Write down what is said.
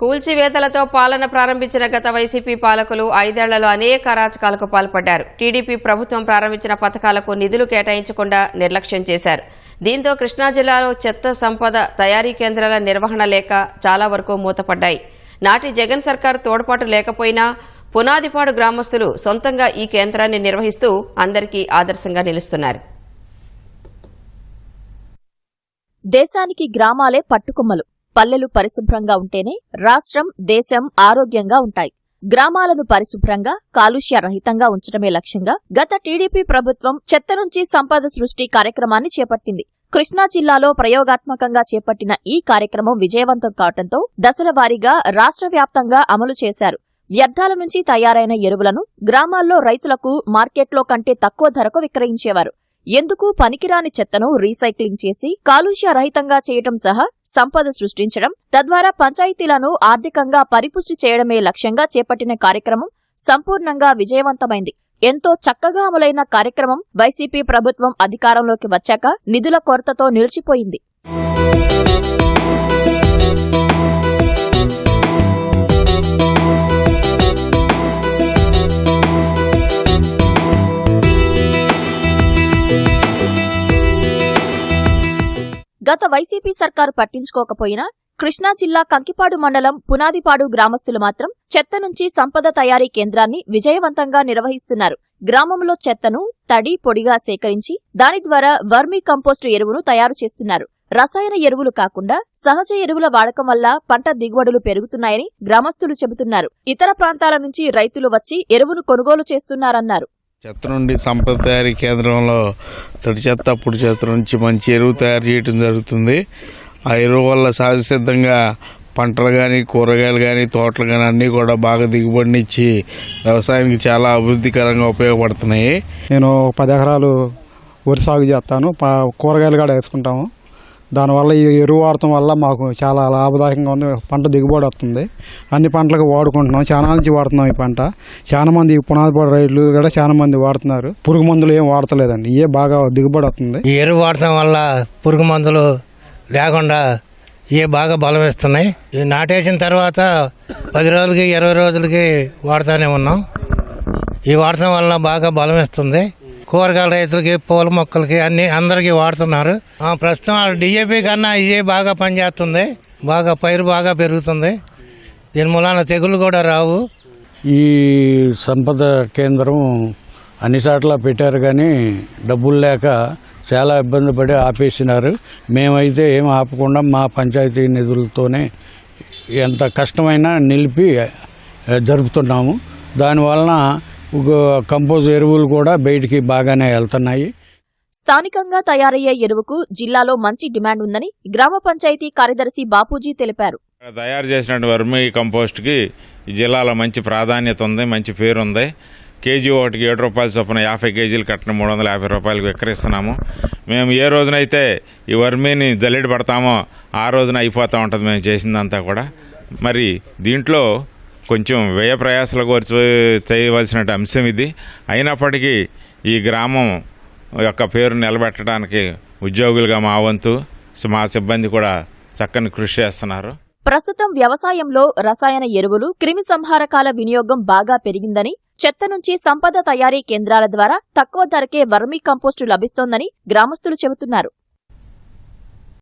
కూల్చివేతలతో పాలన ప్రారంభించిన గత వైసీపీ పాలకులు ఐదేళ్ళలో అనేక అరాచకాలకు పాల్పడ్డారు. టీడీపీ ప్రభుత్వం ప్రారంభించిన పథకాలకు నిధులు కేటాయించకుండా నిర్లక్ష్యం చేశారు. దీంతో కృష్ణా జిల్లాలో చెత్త సంపద తయారీ కేంద్రాల నిర్వహణ లేక చాలా వరకు మూతపడ్డాయి. నాటి జగన్ సర్కార్ తోడ్పాటు లేకపోయినా పునాదిపాడు గ్రామస్తులు సొంతంగా ఈ కేంద్రాన్ని నిర్వహిస్తూ అందరికీ ఆదర్శంగా నిలుస్తున్నారు. దేశానికి గ్రామాలే పట్టుకొమ్మలు. పల్లెలు పరిశుభ్రంగా ఉంటేనే రాష్ట్రం దేశం ఆరోగ్యంగా ఉంటాయి. గ్రామాలను పరిశుభ్రంగా కాలుష్య రహితంగా ఉంచడమే లక్ష్యంగా గత టీడీపీ ప్రభుత్వం చెత్త నుంచి సంపద సృష్టి కార్యక్రమాన్ని చేపట్టింది. కృష్ణా జిల్లాలో ప్రయోగాత్మకంగా చేపట్టిన ఈ కార్యక్రమం విజయవంతం కావడంతో దశల వారీగా రాష్ట్ర వ్యాప్తంగా అమలు చేశారు. వ్యర్థాల నుంచి తయారైన ఎరువులను గ్రామాల్లో రైతులకు మార్కెట్లో కంటే తక్కువ ధరకు విక్రయించేవారు. ఎందుకు పనికిరాని చెత్తను రీసైక్లింగ్ చేసి కాలుష్య రహితంగా చేయటం సహా సంపద సృష్టించడం తద్వారా పంచాయతీలను ఆర్థికంగా పరిపుష్టి చేయడమే లక్ష్యంగా చేపట్టిన కార్యక్రమం సంపూర్ణంగా విజయవంతమైంది. ఎంతో చక్కగా అమలైన కార్యక్రమం వైసీపీ ప్రభుత్వం అధికారంలోకి వచ్చాక నిధుల కొరతతో నిలిచిపోయింది. గత వైసీపీ సర్కారు పట్టించుకోకపోయినా కృష్ణా జిల్లా కంకిపాడు మండలం పునాదిపాడు గ్రామస్తులు మాత్రం చెత్త నుంచి సంపద తయారీ కేంద్రాన్ని విజయవంతంగా నిర్వహిస్తున్నారు. గ్రామంలో చెత్తను తడి పొడిగా సేకరించి దాని ద్వారా వర్మీ కంపోస్టు ఎరువును తయారు చేస్తున్నారు. రసాయన ఎరువులు కాకుండా సహజ ఎరువుల వాడకం వల్ల పంట దిగుబడులు పెరుగుతున్నాయని గ్రామస్తులు చెబుతున్నారు. ఇతర ప్రాంతాల నుంచి రైతులు వచ్చి ఎరువును కొనుగోలు చేస్తున్నారన్నారు. చెత్త నుండి సంపద తయారీ కేంద్రంలో తడి చెత్త పొడి చెత్త నుంచి మంచి ఎరువు తయారు చేయడం జరుగుతుంది. ఆ ఎరువు వల్ల సహజసిద్ధంగా పంటలు కానీ కూరగాయలు కానీ తోటలు కానీ అన్నీ కూడా బాగా దిగుబడినిచ్చి వ్యవసాయానికి చాలా అభివృద్ధికరంగా ఉపయోగపడుతున్నాయి. నేను పది ఎకరాలు వరి సాగు చేస్తాను. కూరగాయలు కూడా వేసుకుంటాము. దానివల్ల ఈ ఎరువు వాడటం వల్ల మాకు చాలా లాభదాయకంగా ఉంది. పంట దిగుబడి వస్తుంది. అన్ని పంటలకు వాడుకుంటున్నాం. చాలా నుంచి వాడుతున్నాం ఈ పంట. చాలా మంది ఈ పునాదిపాడు రైతులు కూడా చాలా మంది వాడుతున్నారు. పురుగు మందులు ఏం వాడతలేదండి. ఇవే బాగా దిగుబడి వస్తుంది. ఈ ఎరువు వాడటం వల్ల పురుగు మందులు లేకుండా ఇవి బాగా బలం ఇస్తున్నాయి ఇవి నాటేసిన తర్వాత పది రోజులకి ఇరవై రోజులకి వాడుతూనే ఉన్నాం. ఈ వాడటం వల్ల బాగా బలం ఇస్తుంది కూరగాయల రైతులకి పూల మొక్కలకి అన్ని అందరికీ వాడుతున్నారు. ఆ, ప్రస్తుతం డిఏపి కన్నా ఇదే బాగా పనిచేస్తుంది. బాగా పైరు బాగా పెరుగుతుంది. దీని మూలాన తెగులు కూడా రావు. ఈ సంపద కేంద్రం అన్ని చోట్ల పెట్టారు కానీ డబ్బులు లేక చాలా ఇబ్బంది పడి ఆపేసినారు. మేమైతే ఏం ఆపకుండా మా పంచాయతీ నిధులతోనే ఎంత కష్టమైనా నిలిపి జరుపుతున్నాము. దానివలన కంపోజ్ ఎరువులు కూడా బయటికి బాగానే వెళ్తున్నాయి. స్థానికంగా తయారయ్యే ఎరువుకు జిల్లాలో మంచి డిమాండ్ ఉందని గ్రామ పంచాయతీ కార్యదర్శి బాపూజీ తెలిపారు. తయారు చేసినటువంటి వర్మీ కంపోస్ట్కి జిల్లాలో మంచి ప్రాధాన్యత ఉంది మంచి పేరు ఉంది కేజీ ఒకటికి ఏడు రూపాయల చొప్పున యాభై కేజీలు కట్టిన మూడు వందల యాభై రూపాయలకు విక్రయిస్తున్నాము. మేము ఏ రోజునైతే ఈ వర్మీని జల్లెడ పడతామో ఆ రోజున అయిపోతూ ఉంటుంది మేము చేసిందంతా కూడా. మరి దీంట్లో కొంచెం వ్యయ ప్రయాసాల కోరి చేయవలసిన అంశం ఇది. అయినప్పటికీ ఈ గ్రామం యొక్క పేరు నిలబెట్టడానికి ఉద్యోగులుగా మా వంతు మా సిబ్బంది కూడా చక్కని కృషి చేస్తున్నారు. ప్రస్తుతం వ్యవసాయంలో రసాయన ఎరువులు క్రిమి సంహారకాల వినియోగం బాగా పెరిగిందని చెత్త నుంచి సంపద తయారీ కేంద్రాల ద్వారా తక్కువ ధరకే వర్మీ కంపోస్టు లభిస్తోందని గ్రామస్తులు చెబుతున్నారు.